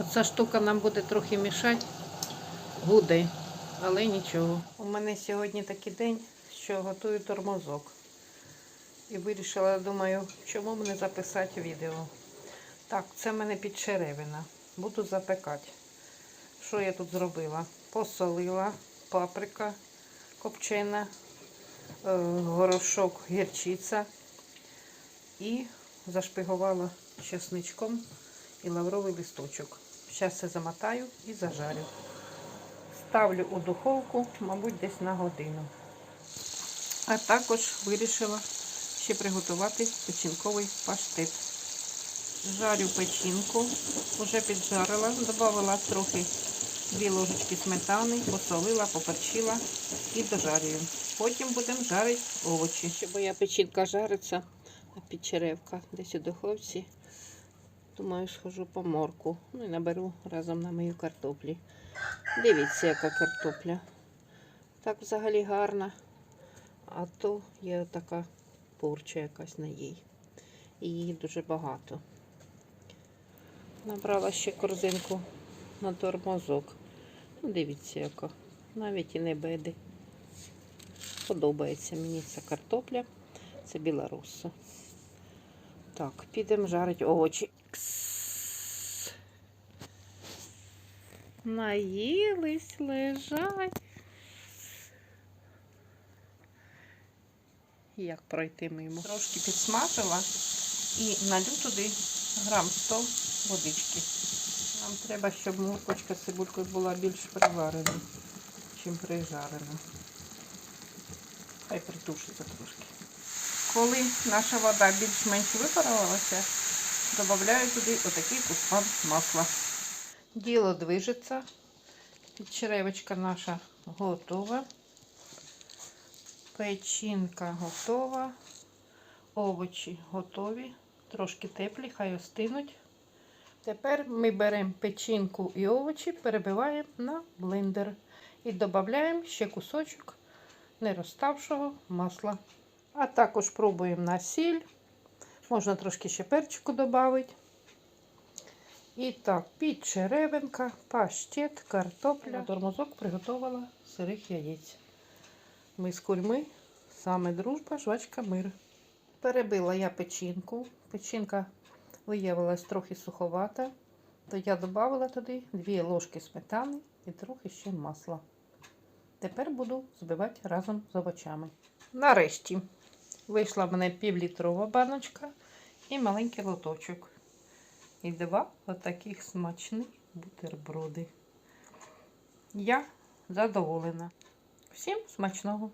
Оця штука нам буде трохи мішати. Буде, але нічого. У мене сьогодні такий день, що готую тормозок. І вирішила, думаю, чому б не записати відео. Так, це в мене підчеревина. Буду запекати. Що я тут зробила? Посолила, паприка копчена, е, горошок, гірчиця і зашпигувала чесничком і лавровий листочок. Зараз це замотаю і зажарю. Ставлю у духовку, мабуть, десь на годину. А також вирішила ще приготувати печінковий паштет. Жарю печінку, вже піджарила, додала трохи дві ложечки сметани, посолила, поперчила і дожарюю. Потім будемо жарити овочі. Щоб моя печінка жариться, а підчеревка десь у духовці. Думаю, схожу по морку. Ну і наберу разом на мою картоплі. Дивіться, яка картопля. Так взагалі гарна. А то є така порча якась на їй. І її дуже багато. Набрала ще корзинку на тормозок. Ну, дивіться, яка. Навіть і не беди. Подобається мені ця картопля. Це білоруса. Так, підемо жарити овочі. Кс. Наїлись, лежать. Як пройти мимо? Трошки підсмажила і налю туди грам 100 водички. Нам треба, щоб моркочка з цибулькою була більш приварена, чим прижарена. Хай притушиться трошки. Коли наша вода більш-менш випарувалася, додаю туди отакий кусок масла. Діло движеться. Підчеревочка наша готова. Печінка готова. Овочі готові. Трошки теплі, хай остинуть. Тепер ми беремо печінку і овочі, перебиваємо на блендер і додаємо ще кусочок нерозставшого масла. А також пробуємо на сіль. Можна трошки ще перчику додати. І так, підчеревинка, паштет, картопля. Тормозок приготувала сирих яєць. Ми з курьми, саме дружба, жвачка, мир. Перебила я печінку. Печінка виявилась трохи суховата, то я додала туди 2 ложки сметани і трохи ще масла. Тепер буду збивати разом з овочами. Нарешті вийшла в мене півлітрова баночка і маленький лоточок. І два отаких смачних бутерброди. Я задоволена. Всім смачного!